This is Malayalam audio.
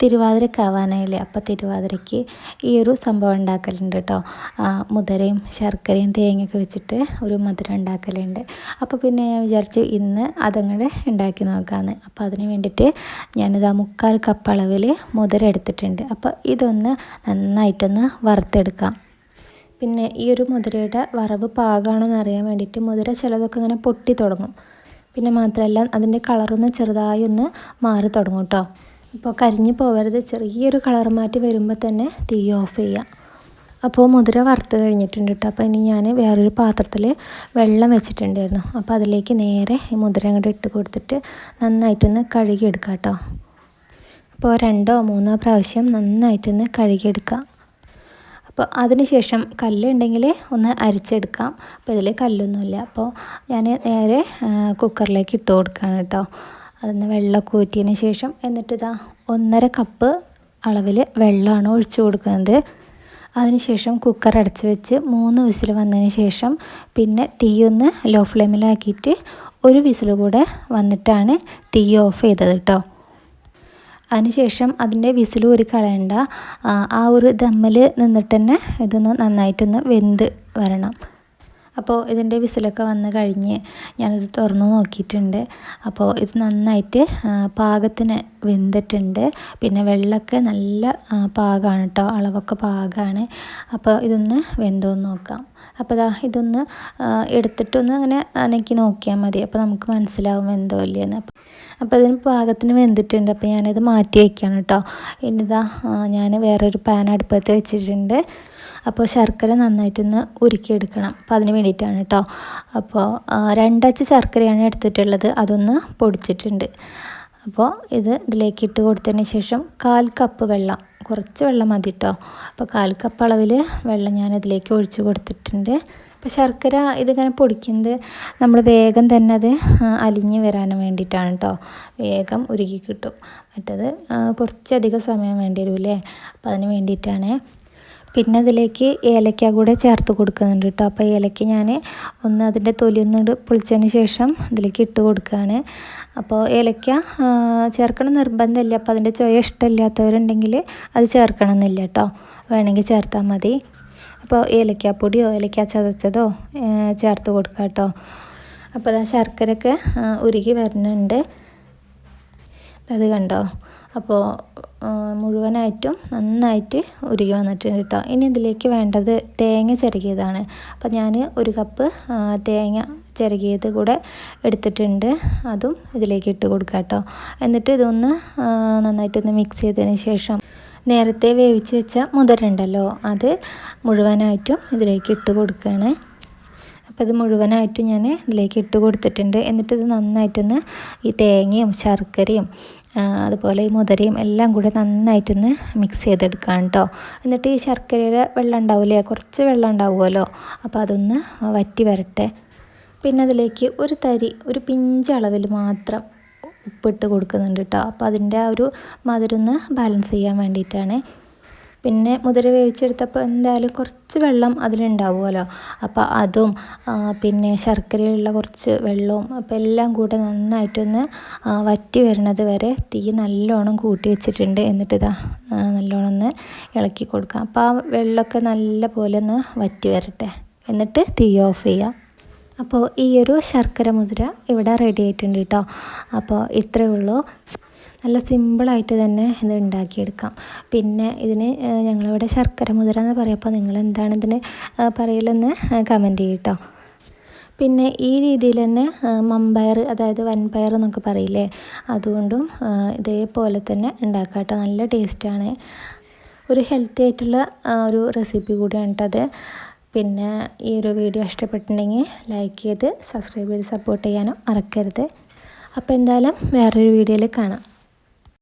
തിരുവാതിരക്ക് ആവാനായില്ലേ? അപ്പോൾ തിരുവാതിരയ്ക്ക് ഈ ഒരു സംഭവം ഉണ്ടാക്കലുണ്ട് കേട്ടോ മുതിരയും ശർക്കരയും തേങ്ങയൊക്കെ വെച്ചിട്ട് ഒരു മധുരം ഉണ്ടാക്കലുണ്ട്. അപ്പോൾ പിന്നെ ഞാൻ വിചാരിച്ചു ഇന്ന് അതങ്ങനെ ഉണ്ടാക്കി നോക്കാമെന്ന് അപ്പോൾ അതിന് വേണ്ടിയിട്ട് ഞാനിത് ആ മുക്കാൽ കപ്പ് അളവിൽ മുതിര എടുത്തിട്ടുണ്ട്. അപ്പോൾ ഇതൊന്ന് നന്നായിട്ടൊന്ന് വറുത്തെടുക്കാം. പിന്നെ ഈ ഒരു മുതിരയുടെ വറവ് പാകമാണോ എന്ന് അറിയാൻ വേണ്ടിയിട്ട് മുതിര ചിലതൊക്കെ ഇങ്ങനെ പൊട്ടി തുടങ്ങും. പിന്നെ മാത്രമല്ല അതിന്റെ കളറൊന്ന് ചെറുതായി ഒന്ന് മാറി തുടങ്ങും കേട്ടോ അപ്പോൾ കരിഞ്ഞു പോകരുത്. ചെറിയൊരു കളർ മാറ്റി വരുമ്പോൾ തന്നെ തീ ഓഫ് ചെയ്യാം അപ്പോൾ മുതിര വറുത്ത് കഴിഞ്ഞിട്ടുണ്ട് കേട്ടോ. അപ്പോൾ ഇനി ഞാൻ വേറൊരു പാത്രത്തിൽ വെള്ളം വെച്ചിട്ടുണ്ടായിരുന്നു. അപ്പോൾ അതിലേക്ക് നേരെ ഈ മുതിര അങ്ങോട്ട് ഇട്ട് കൊടുത്തിട്ട് നന്നായിട്ടൊന്ന് കഴുകിയെടുക്കാം കേട്ടോ. അപ്പോൾ രണ്ടോ മൂന്നോ പ്രാവശ്യം നന്നായിട്ടൊന്ന് കഴുകിയെടുക്കാം അപ്പോൾ അതിന് ശേഷം കല്ലുണ്ടെങ്കിൽ ഒന്ന് അരിച്ചെടുക്കാം. അപ്പോൾ ഇതിൽ കല്ലൊന്നുമില്ല. അപ്പോൾ ഞാൻ നേരെ കുക്കറിലേക്ക് ഇട്ട് കൊടുക്കുകയാണ് കേട്ടോ. അതിന് വെള്ളമൊക്കെ ഊറ്റിയതിന് ശേഷം എന്നിട്ട് ഇതാ ഒന്നര കപ്പ് അളവിൽ വെള്ളമാണ് ഒഴിച്ചു കൊടുക്കുന്നത്. അതിനുശേഷം കുക്കർ അടച്ച് വെച്ച് മൂന്ന് വിസിൽ വന്നതിന് ശേഷം പിന്നെ തീയൊന്ന് ലോ ഫ്ലെയിമിലാക്കിയിട്ട് ഒരു വിസിൽ കൂടെ വന്നിട്ടാണ് തീ ഓഫ് ചെയ്തത് കേട്ടോ അതിനുശേഷം അതിന്റെ വിസിൽ ഒരു കളയണ്ട. ആ ഒരു ദമ്മിൽ നിന്നിട്ട് തന്നെ ഇതൊന്ന് നന്നായിട്ടൊന്ന് വെന്ത് വരണം. അപ്പോൾ ഇതിന്റെ വിസിലൊക്കെ വന്ന് കഴിഞ്ഞ് ഞാനിത് തുറന്ന് നോക്കിയിട്ടുണ്ട്. അപ്പോൾ ഇത് നന്നായിട്ട് പാകത്തിന് വെന്തിട്ടുണ്ട്. പിന്നെ വെള്ളമൊക്കെ നല്ല പാകമാണ് കേട്ടോ അളവൊക്കെ പാകമാണ് അപ്പോൾ ഇതൊന്ന് വെന്തോന്ന് നോക്കാം. അപ്പോൾ ഇതാ ഇതൊന്ന് എടുത്തിട്ടൊന്ന് അങ്ങനെ നെക്കി നോക്കിയാൽ മതി. അപ്പോൾ നമുക്ക് മനസ്സിലാവും വെന്തോ ഇല്ലയെന്ന്. അപ്പോൾ ഇതിന് പാകത്തിന് വെന്തിട്ടുണ്ട്. അപ്പോൾ ഞാനിത് മാറ്റി വയ്ക്കുകയാണ് കേട്ടോ. ഇനിതാ ഞാൻ വേറൊരു പാൻ അടുപ്പത്ത് വെച്ചിട്ടുണ്ട്. അപ്പോൾ ശർക്കര നന്നായിട്ടൊന്ന് ഉരുക്കിയെടുക്കണം. അപ്പോൾ അതിന് വേണ്ടിയിട്ടാണ് കേട്ടോ അപ്പോൾ രണ്ടച്ച് ശർക്കരയാണ് എടുത്തിട്ടുള്ളത്. അതൊന്ന് പൊടിച്ചിട്ടുണ്ട്. അപ്പോൾ ഇത് ഇതിലേക്ക് ഇട്ട് കൊടുത്തതിന് ശേഷം കാൽ കപ്പ് വെള്ളം കുറച്ച് വെള്ളം മതി കേട്ടോ അപ്പോൾ കാൽ കപ്പ് അളവിൽ വെള്ളം ഞാൻ ഇതിലേക്ക് ഒഴിച്ച് കൊടുത്തിട്ടുണ്ട്. അപ്പോൾ ശർക്കര ഇതിങ്ങനെ പൊടിക്കുന്നത് നമ്മൾ വേഗം തന്നെ അത് അലിഞ്ഞ് വരാൻ വേണ്ടിയിട്ടാണ് കേട്ടോ വേഗം ഉരുകി കിട്ടും. മറ്റത് കുറച്ചധികം സമയം വേണ്ടി വരും അപ്പോൾ അതിന് വേണ്ടിയിട്ടാണ് പിന്നെ അതിലേക്ക് ഏലക്ക കൂടെ ചേർത്ത് കൊടുക്കുന്നുണ്ട് കേട്ടോ. അപ്പോൾ ഏലക്ക ഞാൻ ഒന്ന് അതിന്റെ തൊലി ഒന്ന് പൊളിച്ചതിന് ശേഷം അതിലേക്ക് ഇട്ട് കൊടുക്കുകയാണ്. അപ്പോൾ ഏലക്ക ചേർക്കണം നിർബന്ധമില്ല. അപ്പോൾ അതിന്റെ ചുയ ഇഷ്ടമില്ലാത്തവരുണ്ടെങ്കിൽ അത് ചേർക്കണം എന്നില്ല കേട്ടോ. വേണമെങ്കിൽ ചേർത്താൽ മതി. അപ്പോൾ ഏലക്കാപ്പൊടിയോ ഏലക്ക ചതച്ചതോ ചേർത്ത് കൊടുക്കുക കേട്ടോ. അപ്പോൾ അത് ശർക്കരയൊക്കെ ഉരുകി വരുന്നുണ്ട്. അത് കണ്ടോ? അപ്പോൾ മുഴുവനായിട്ടും നന്നായിട്ട് ഉരുകി വന്നിട്ടുണ്ട് കേട്ടോ ഇനി ഇതിലേക്ക് വേണ്ടത് തേങ്ങ ചിരകിയതാണ് അപ്പോൾ ഞാൻ ഒരു കപ്പ് തേങ്ങ ചിരകിയത് കൂടെ എടുത്തിട്ടുണ്ട്. അതും ഇതിലേക്ക് ഇട്ട് കൊടുക്കാം കേട്ടോ എന്നിട്ട് ഇതൊന്ന് നന്നായിട്ടൊന്ന് മിക്സ് ചെയ്തതിന് ശേഷം നേരത്തെ വേവിച്ച് വെച്ച മുതിരുണ്ടല്ലോ അത് മുഴുവനായിട്ടും ഇതിലേക്ക് ഇട്ട് കൊടുക്കുകയാണ് അപ്പോൾ ഇത് മുഴുവനായിട്ടും ഞാൻ ഇതിലേക്ക് ഇട്ട് കൊടുത്തിട്ടുണ്ട്. എന്നിട്ട് ഇത് നന്നായിട്ടൊന്ന് ഈ തേങ്ങയും ശർക്കരയും അതുപോലെ ഈ മുതിരയും എല്ലാം കൂടെ നന്നായിട്ടൊന്ന് മിക്സ് ചെയ്തെടുക്കാം കേട്ടോ എന്നിട്ട് ഈ ശർക്കരയുടെ വെള്ളം ഉണ്ടാവില്ലേ കുറച്ച് വെള്ളം ഉണ്ടാവുമല്ലോ. അപ്പോൾ അതൊന്ന് വറ്റി വരട്ടെ. പിന്നെ അതിലേക്ക് ഒരു തരി ഒരു പിഞ്ച് അളവിൽ മാത്രം ഉപ്പിട്ട് കൊടുക്കുന്നുണ്ട് കേട്ടോ അപ്പോൾ അതിന്റെ ആ ഒരു മധുരം ഒന്ന് ബാലൻസ് ചെയ്യാൻ വേണ്ടിയിട്ടാണ് പിന്നെ മുതിര വേവിച്ചെടുത്തപ്പോൾ എന്തായാലും കുറച്ച് വെള്ളം അതിലുണ്ടാവുമല്ലോ. അപ്പോൾ അതും പിന്നെ ശർക്കരയുള്ള കുറച്ച് വെള്ളവും അപ്പോൾ എല്ലാം കൂടെ നന്നായിട്ടൊന്ന് വറ്റി വരുന്നത് വരെ തീ നല്ലോണം കൂട്ടി വെച്ചിട്ടുണ്ട്. എന്നിട്ട് ഇതാ നല്ലോണം ഒന്ന് ഇളക്കി കൊടുക്കാം. അപ്പോൾ ആ വെള്ളമൊക്കെ നല്ല പോലെ ഒന്ന് വറ്റി വരട്ടെ. എന്നിട്ട് തീ ഓഫ് ചെയ്യാം. അപ്പോൾ ഈ ഒരു ശർക്കര മുതിര ഇവിടെ റെഡി ആയിട്ടുണ്ട് കേട്ടോ. അപ്പോൾ ഇത്രയേ ഉള്ളൂ. നല്ല സിമ്പിളായിട്ട് തന്നെ ഇത് ഉണ്ടാക്കിയെടുക്കാം. പിന്നെ ഇതിന് ഞങ്ങളിവിടെ ശർക്കര മുതിര എന്ന് പറയപ്പോൾ നിങ്ങൾ എന്താണ് ഇതിന് പറയലെന്ന് കമന്റ് ചെയ്യട്ടോ. പിന്നെ ഈ രീതിയിൽ തന്നെ മമ്പയർ അതായത് വൻപയർ എന്നൊക്കെ പറയില്ലേ അതുകൊണ്ടും ഇതേപോലെ തന്നെ ഉണ്ടാക്കാം കേട്ടോ. നല്ല ടേസ്റ്റാണ്. ഒരു ഹെൽത്തി ആയിട്ടുള്ള ഒരു റെസിപ്പി കൂടിയാണ് കേട്ടോ പിന്നെ ഈ ഒരു വീഡിയോ ഇഷ്ടപ്പെട്ടിട്ടുണ്ടെങ്കിൽ ലൈക്ക് ചെയ്ത് സബ്സ്ക്രൈബ് ചെയ്ത് സപ്പോർട്ട് ചെയ്യാനും മറക്കരുത്. അപ്പോൾ എന്തായാലും വേറൊരു വീഡിയോയിൽ കാണാം.